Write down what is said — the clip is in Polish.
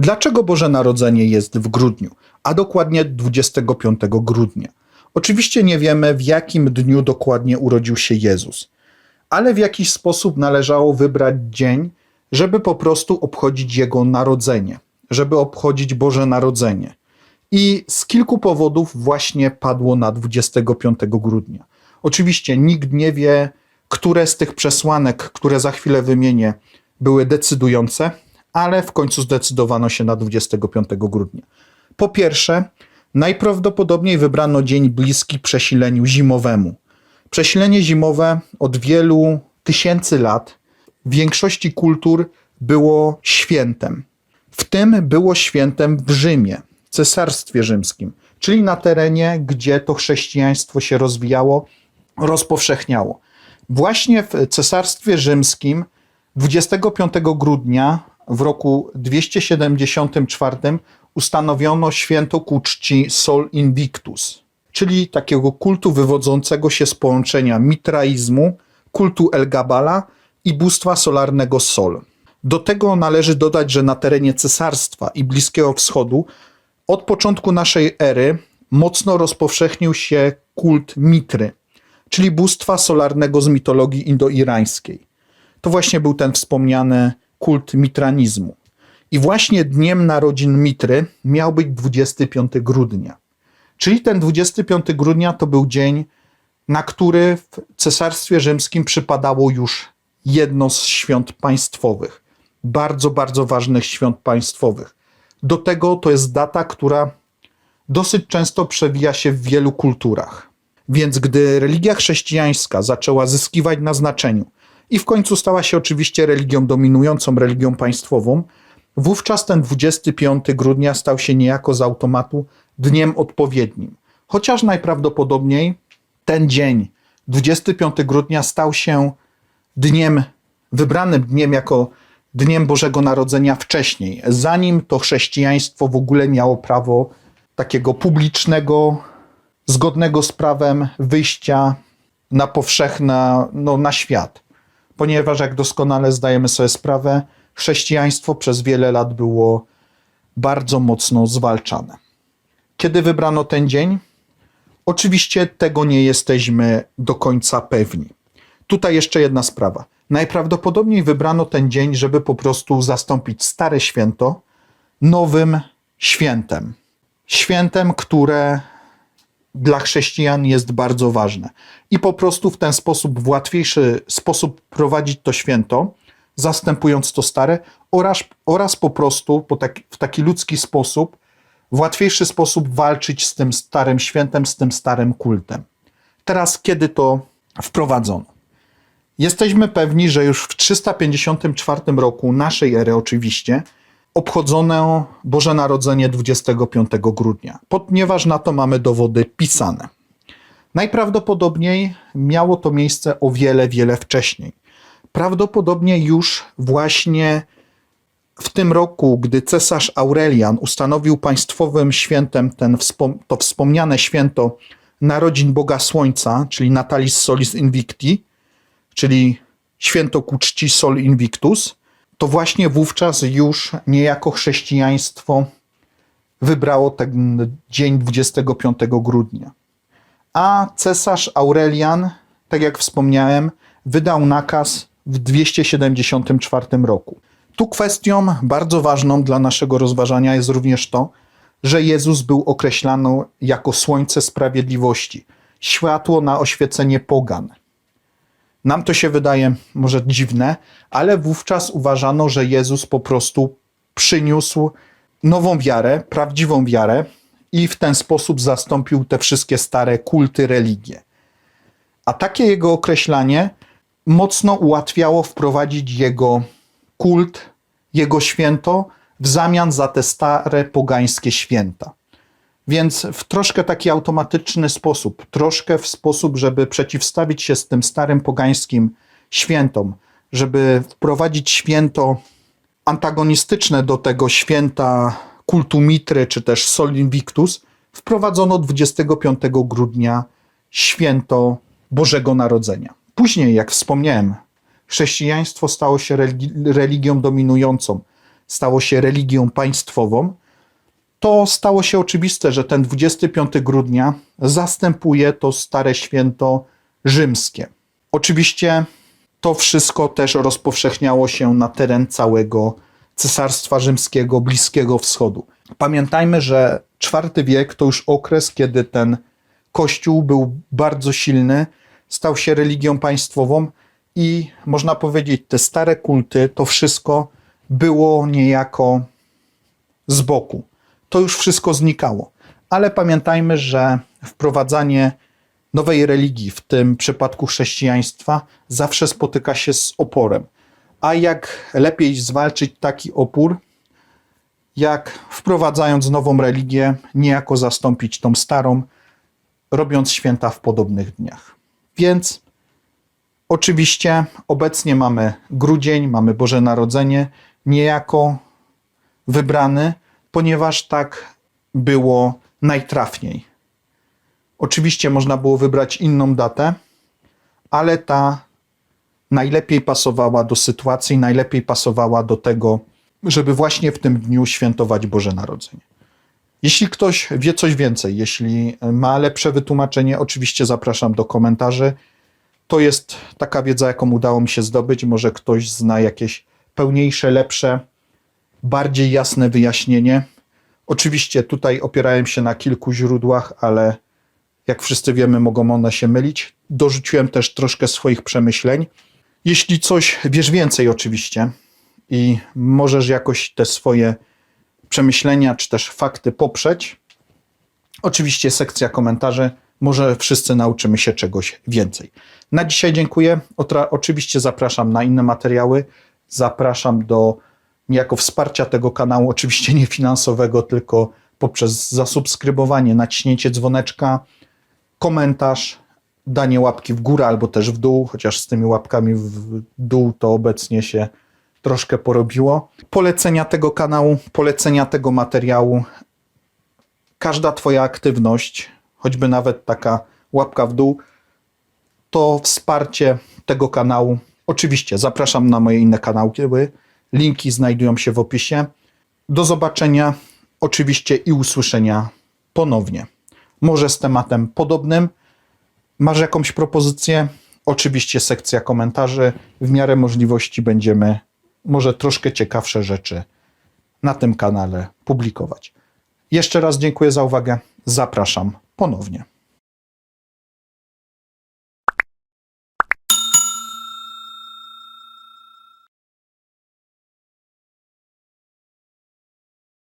Dlaczego Boże Narodzenie jest w grudniu, a dokładnie 25 grudnia? Oczywiście nie wiemy, w jakim dniu dokładnie urodził się Jezus, ale w jakiś sposób należało wybrać dzień, żeby po prostu obchodzić Jego narodzenie, żeby obchodzić Boże Narodzenie. I z kilku powodów właśnie padło na 25 grudnia. Oczywiście nikt nie wie, które z tych przesłanek, które za chwilę wymienię, były decydujące, ale w końcu zdecydowano się na 25 grudnia. Po pierwsze, najprawdopodobniej wybrano dzień bliski przesileniu zimowemu. Przesilenie zimowe od wielu tysięcy lat w większości kultur było świętem. W tym było świętem w Rzymie, cesarstwie rzymskim, czyli na terenie, gdzie to chrześcijaństwo się rozwijało, rozpowszechniało. Właśnie w cesarstwie rzymskim 25 grudnia w roku 274 ustanowiono święto ku czci Sol Invictus, czyli takiego kultu wywodzącego się z połączenia mitraizmu, kultu El Gabala i bóstwa solarnego Sol. Do tego należy dodać, że na terenie cesarstwa i Bliskiego Wschodu od początku naszej ery mocno rozpowszechnił się kult Mitry, czyli bóstwa solarnego z mitologii indoirańskiej. To właśnie był ten wspomniany kult mitranizmu. I właśnie dniem narodzin Mitry miał być 25 grudnia. Czyli ten 25 grudnia to był dzień, na który w Cesarstwie Rzymskim przypadało już jedno z świąt państwowych. Bardzo, bardzo ważnych świąt państwowych. Do tego to jest data, która dosyć często przewija się w wielu kulturach. Więc gdy religia chrześcijańska zaczęła zyskiwać na znaczeniu i w końcu stała się oczywiście religią dominującą, religią państwową, wówczas ten 25 grudnia stał się niejako z automatu dniem odpowiednim. Chociaż najprawdopodobniej ten dzień, 25 grudnia, stał się dniem, wybranym dniem jako dniem Bożego Narodzenia wcześniej, zanim to chrześcijaństwo w ogóle miało prawo takiego publicznego, zgodnego z prawem wyjścia na powszechne, no, na świat. Ponieważ, jak doskonale zdajemy sobie sprawę, chrześcijaństwo przez wiele lat było bardzo mocno zwalczane. Kiedy wybrano ten dzień? Oczywiście tego nie jesteśmy do końca pewni. Tutaj jeszcze jedna sprawa. Najprawdopodobniej wybrano ten dzień, żeby po prostu zastąpić stare święto nowym świętem. Świętem, które dla chrześcijan jest bardzo ważne. I po prostu w ten sposób, w łatwiejszy sposób prowadzić to święto, zastępując to stare, oraz, oraz po prostu po taki, w taki ludzki sposób, w łatwiejszy sposób walczyć z tym starym świętem, z tym starym kultem. Teraz, kiedy to wprowadzono? Jesteśmy pewni, że już w 354 roku naszej ery oczywiście obchodzono Boże Narodzenie 25 grudnia, ponieważ na to mamy dowody pisane. Najprawdopodobniej miało to miejsce o wiele, wiele wcześniej. Prawdopodobnie już właśnie w tym roku, gdy cesarz Aurelian ustanowił państwowym świętem ten, to wspomniane święto narodzin Boga Słońca, czyli Natalis Solis Invicti, czyli święto ku czci Sol Invictus, to właśnie wówczas już niejako chrześcijaństwo wybrało ten dzień 25 grudnia. A cesarz Aurelian, tak jak wspomniałem, wydał nakaz w 274 roku. Tu kwestią bardzo ważną dla naszego rozważania jest również to, że Jezus był określany jako słońce sprawiedliwości, światło na oświecenie pogan. Nam to się wydaje może dziwne, ale wówczas uważano, że Jezus po prostu przyniósł nową wiarę, prawdziwą wiarę i w ten sposób zastąpił te wszystkie stare kulty, religie. A takie jego określanie mocno ułatwiało wprowadzić jego kult, jego święto w zamian za te stare pogańskie święta. Więc w troszkę taki automatyczny sposób, troszkę w sposób, żeby przeciwstawić się z tym starym pogańskim świętom, żeby wprowadzić święto antagonistyczne do tego święta kultu Mitry czy też Sol Invictus, wprowadzono 25 grudnia święto Bożego Narodzenia. Później, jak wspomniałem, chrześcijaństwo stało się religią dominującą. stało się religią państwową, to stało się oczywiste, że ten 25 grudnia zastępuje to stare święto rzymskie. Oczywiście to wszystko też rozpowszechniało się na teren całego Cesarstwa Rzymskiego, Bliskiego Wschodu. Pamiętajmy, że IV wiek to już okres, kiedy ten kościół był bardzo silny, stał się religią państwową i można powiedzieć, te stare kulty, to wszystko było niejako z boku. To już wszystko znikało. Ale pamiętajmy, że wprowadzanie nowej religii, w tym przypadku chrześcijaństwa, zawsze spotyka się z oporem. A jak lepiej zwalczyć taki opór, jak wprowadzając nową religię, niejako zastąpić tą starą, robiąc święta w podobnych dniach. Więc oczywiście obecnie mamy grudzień, mamy Boże Narodzenie, niejako wybrany, ponieważ tak było najtrafniej. Oczywiście można było wybrać inną datę, ale ta najlepiej pasowała do sytuacji, najlepiej pasowała do tego, żeby właśnie w tym dniu świętować Boże Narodzenie. Jeśli ktoś wie coś więcej, jeśli ma lepsze wytłumaczenie, oczywiście zapraszam do komentarzy. To jest taka wiedza, jaką udało mi się zdobyć. Może ktoś zna jakieś pełniejsze, lepsze, bardziej jasne wyjaśnienie. Oczywiście tutaj opierałem się na kilku źródłach, ale jak wszyscy wiemy, mogą one się mylić. Dorzuciłem też troszkę swoich przemyśleń. Jeśli coś wiesz więcej, oczywiście, i możesz jakoś te swoje przemyślenia czy też fakty poprzeć, oczywiście sekcja komentarzy. Może wszyscy nauczymy się czegoś więcej. Na dzisiaj dziękuję. Otra- oczywiście zapraszam na inne materiały. Zapraszam do niejako wsparcia tego kanału, oczywiście nie finansowego, tylko poprzez zasubskrybowanie, naciśnięcie dzwoneczka, komentarz, danie łapki w górę albo też w dół, chociaż z tymi łapkami w dół to obecnie się troszkę porobiło. Polecenia tego kanału, polecenia tego materiału. Każda Twoja aktywność, choćby nawet taka łapka w dół, to wsparcie tego kanału. Oczywiście zapraszam na moje inne kanały. Linki znajdują się w opisie. Do zobaczenia, oczywiście i usłyszenia ponownie. Może z tematem podobnym. Masz jakąś propozycję? Oczywiście sekcja komentarzy. W miarę możliwości będziemy może troszkę ciekawsze rzeczy na tym kanale publikować. Jeszcze raz dziękuję za uwagę. Zapraszam ponownie.